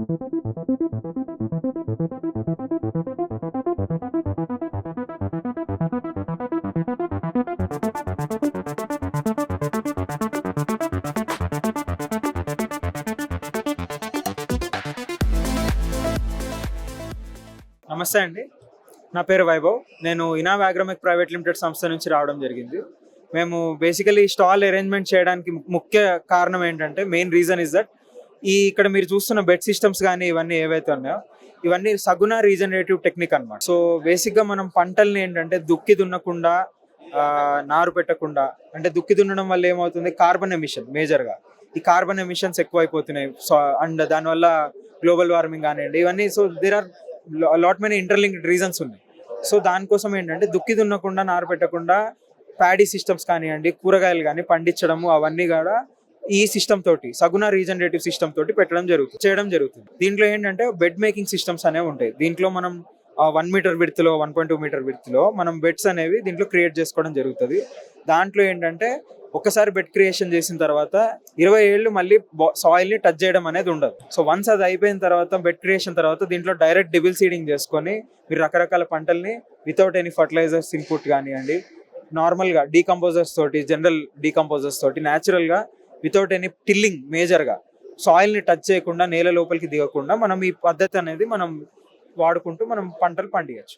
నమస్తే అండి. నా పేరు వైభవ్. నేను ఇనావ్ వ్యాగ్రమిక్ ప్రైవేట్ లిమిటెడ్ సంస్థ నుంచి రావడం జరిగింది. మేము బేసికలీ స్టాల్ అరేంజ్మెంట్ చేయడానికి ముఖ్య కారణం ఏంటంటే మెయిన్ రీజన్ ఇస్ దట్ ఈ ఇక్కడ మీరు చూస్తున్న బెడ్ సిస్టమ్స్ కానీ ఇవన్నీ ఏవైతే ఉన్నాయో ఇవన్నీ సగుణ రీజనరేటివ్ టెక్నిక్ అనమాట సో బేసిక్గా మనం పంటల్ని ఏంటంటే దుక్కి దున్నకుండా ఆ, నారు పెట్టకుండా అంటే దుక్కి దున్నడం వల్ల ఏమవుతుంది? కార్బన్ ఎమిషన్ మేజర్గా ఈ కార్బన్ ఎమిషన్స్ ఎక్కువైపోతున్నాయి. సో అండ్ దానివల్ల గ్లోబల్ వార్మింగ్ కానివ్వండి ఇవన్నీ so there are lot many interlinked reasons ఉన్నాయి. సో దానికోసం ఏంటంటే దుక్కి దున్నకుండా నారు పెట్టకుండా ప్యాడీ సిస్టమ్స్ కానివ్వండి కూరగాయలు కానీ పండించడము అవన్నీ కూడా ఈ సిస్టమ్ తోటి సగుణ రీజనరేటివ్ సిస్టమ్ తోటి పెట్టడం జరుగుతుంది చేయడం జరుగుతుంది. దీంట్లో ఏంటంటే బెడ్ మేకింగ్ సిస్టమ్స్ అనేవి ఉంటాయి. దీంట్లో మనం వన్ మీటర్ విడ్త్లో వన్ పాయింట్ టూ మీటర్ విడ్త్లో మనం బెడ్స్ అనేవి దీంట్లో క్రియేట్ చేసుకోవడం జరుగుతుంది. దాంట్లో ఏంటంటే ఒకసారి బెడ్ క్రియేషన్ చేసిన తర్వాత ఇరవై ఏళ్ళు మళ్ళీ సాయిల్ని టచ్ చేయడం అనేది ఉండదు. సో వన్స్ అది అయిపోయిన తర్వాత బెడ్ క్రియేషన్ తర్వాత దీంట్లో డైరెక్ట్ డిబిల్ సీడింగ్ చేసుకొని మీరు రకరకాల పంటల్ని వితౌట్ ఎనీ ఫర్టిలైజర్స్ ఇన్పుట్ కానివ్వండి నార్మల్గా డీకంపోజర్స్ తోటి జనరల్ డీకంపోజర్స్ తోటి న్యాచురల్గా వితౌట్ ఎనీ టిల్లింగ్ మేజర్గా సాయిల్ని టచ్ చేయకుండా నేల లోపలికి దిగకుండా మనం ఈ పద్ధతి అనేది మనం వాడుకుంటూ మనం పంటలు పండియచ్చు.